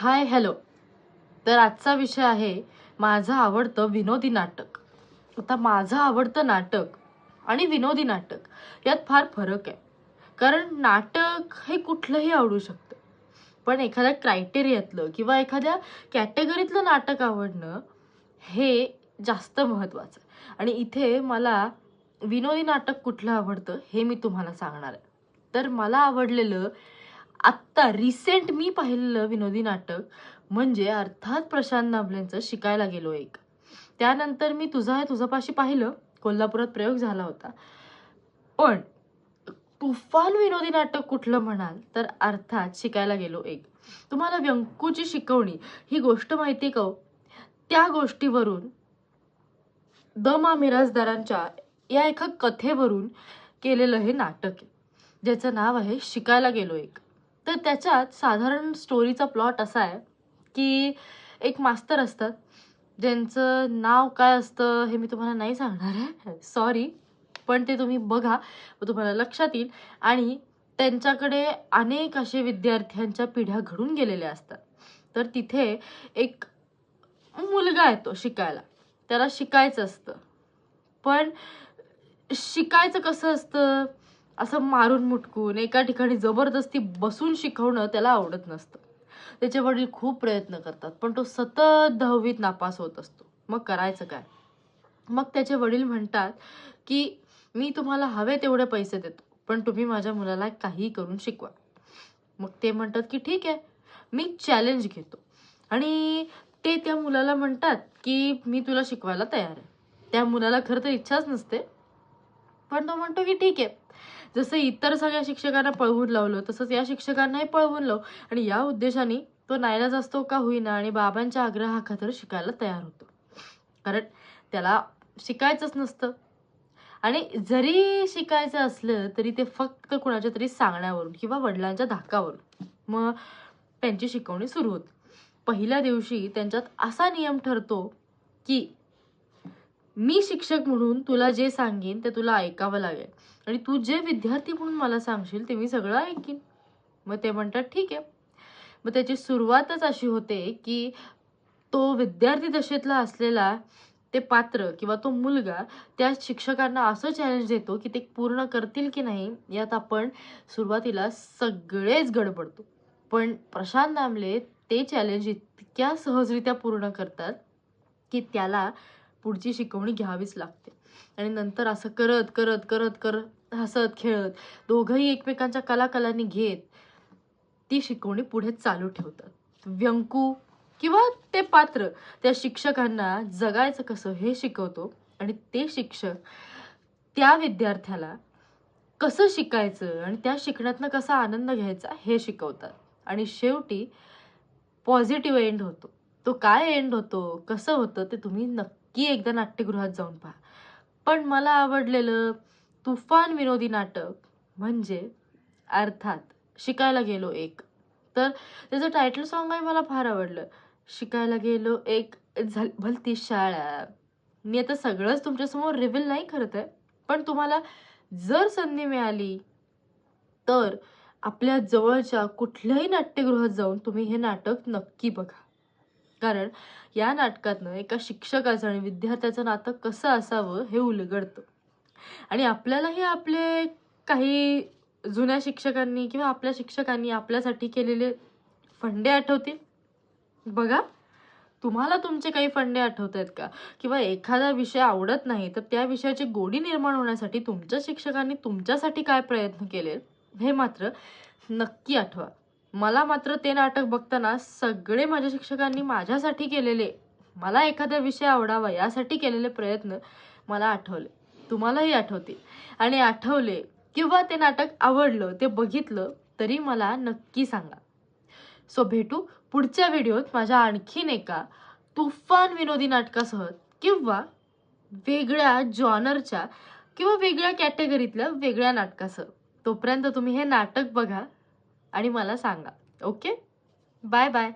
Hi hello. तर आजचा विषय आहे माझं आवडतं विनोदी नाटक. आता माझं आवडतं नाटक आणि विनोदी नाटक यात फार फरक आहे. कारण नाटक हे कुठलंही आवडू शकतं. पण एखाद्या क्रायटेरियातलं किंवा एखाद्या कॅटेगरीतलं नाटक आवडणं हे जास्त महत्त्वाचं. आहे आणि इथे मला विनोदी नाटक कुठलं आवडतं हे मी तुम्हाला सांगणार आहे. तर मला आवडलेलं आत्ता रिसेंट मी पाहिलेलं विनोदी नाटक म्हणजे अर्थात प्रशांत नाभलेंचं शिकायला गेलो एक. त्यानंतर मी तुझा आहे तुझापाशी पाहिलं कोल्हापुरात प्रयोग झाला होता. पण तुफान विनोदी नाटक कुठलं म्हणाल तर अर्थात शिकायला गेलो एक. तुम्हाला व्यंकूची शिकवणी ही गोष्ट माहिती का हो? त्या गोष्टीवरून द मा मिराजदारांच्या या एका कथेवरून केलेलं हे नाटक आहे ज्याचं नाव आहे शिकायला गेलो एक. तर त्याच्यात साधारण स्टोरीचा प्लॉट असा आहे की एक मास्तर असतात. ज्यांचं नाव काय असतं हे मी तुम्हाला नाही सांगणार आहे. सॉरी पण ते तुम्ही बघा. तुम्हाला लक्षात येईल. आणि त्यांच्याकडे अनेक असे विद्यार्थ्यांच्या पिढ्या घडून गेलेल्या असतात. तर तिथे एक मुलगा येतो शिकायला. त्याला शिकायचं असतं. पण शिकायचं कसं असतं? असं मारून मुटकून एका ठिकाणी जबरदस्ती बसून शिकवणं त्याला आवडत नसतं. त्याचे वडील खूप प्रयत्न करतात पण तो सतत दहावीत नापास होत असतो. मग करायचं काय? मग त्याचे वडील म्हणतात की मी तुम्हाला हवे तेवढे पैसे देतो पण तुम्ही माझ्या मुलाला काही करून शिकवा. मग ते म्हणतात की ठीक आहे मी चॅलेंज घेतो. आणि ते त्या मुलाला म्हणतात की मी तुला शिकवायला तयार आहे. त्या मुलाला खरं तर इच्छाच नसते पण तो म्हणतो की ठीक आहे जसं इतर सगळ्या शिक्षकांना पळवून लावलं तसंच या शिक्षकांनाही पळवून लाव. आणि या उद्देशाने तो नायलाज असतो का होईना आणि बाबांच्या आग्रहाखातर शिकायला तयार होतो. कारण त्याला शिकायचंच नसतं. आणि जरी शिकायचं असलं तरी ते फक्त कुणाच्या तरी सांगण्यावरून किंवा वडिलांच्या धाकावरून मग त्यांची शिकवणी सुरू होते. पहिल्या दिवशी त्यांच्यात असा नियम ठरतो की मी शिक्षक म्हणून तुला जे सांगेन ते तुला ऐकावं लागेल. आणि तू जे विद्यार्थी म्हणून मला सांगशील ते मी सगळं ऐकीन. मग ते म्हणतात ठीक आहे. मग त्याची सुरुवातच अशी होते की तो विद्यार्थी दशेतला असलेला ते पात्र किंवा तो मुलगा त्या शिक्षकांना असं चॅलेंज देतो की ते पूर्ण करतील की नाही यात आपण सुरुवातीला सगळेच गडबडतो. पण प्रशांत दामले ते चॅलेंज इतक्या सहजरित्या पूर्ण करतात की त्याला पुढची शिकवणी घ्यावीच लागते. आणि नंतर असं करत करत करत करत हसत खेळत दोघंही एकमेकांच्या कलाकलांनी घेत ती शिकवणी पुढे चालू ठेवतात. व्यंकू किंवा ते पात्र त्या शिक्षकांना जगायचं कसं हे शिकवतो आणि ते शिक्षक त्या विद्यार्थ्याला कसं शिकायचं आणि त्या शिकण्यातनं कसा आनंद घ्यायचा हे शिकवतात. आणि शेवटी पॉझिटिव्ह एंड होतो. तो काय एंड होतो कसं होतं ते तुम्ही नक्की एकदा नाट्यगृहात जाऊन पहा. पण मला आवडलेलं तुफान विनोदी नाटक म्हणजे अर्थात शिकायला गेलो एक. तर त्याचं टायटल सॉंग आहे मला फार आवडलं. शिकायला गेलो एक झाल भलती शाळा. मी आता सगळंच तुमच्यासमोर रिव्हील नाही करत आहे पण तुम्हाला जर संधी मिळाली तर आपल्या जवळच्या कुठल्याही नाट्यगृहात जाऊन तुम्ही हे नाटक नक्की बघा. कारण या नाटकातनं एका शिक्षकाचं आणि विद्यार्थ्याचं नातं कसं असावं हे उलगडतं. आणि आपल्यालाही आपले काही जुन्या शिक्षकांनी किंवा आपल्या शिक्षकांनी आपल्यासाठी केलेले फंडे आठवतील? बघा तुम्हाला तुमचे काही फंडे आठवत आहेत का? किंवा एखादा विषय आवडत नाही तर त्या विषयाची गोडी निर्माण होण्यासाठी तुमच्या शिक्षकांनी तुमच्यासाठी काय प्रयत्न केले? हे मात्र नक्की आठवा. मला मात्र ते नाटक बघताना सगळे माझ्या शिक्षकांनी माझ्यासाठी केलेले मला एखादा विषय आवडावा यासाठी केलेले प्रयत्न मला आठवले. तुम्हालाही आठवतील. आणि आठवले किंवा ते नाटक आवडलं ते बघितलं तरी मला नक्की सांगा. सो भेटू पुढच्या व्हिडिओत माझ्या आणखीन एका तुफान विनोदी नाटकासह किंवा वेगळ्या जॉनरच्या किंवा वेगळ्या कॅटेगरीतल्या वेगळ्या नाटकासह. तोपर्यंत तुम्ही हे नाटक बघा आणि मला सांगा. ओके? Bye bye.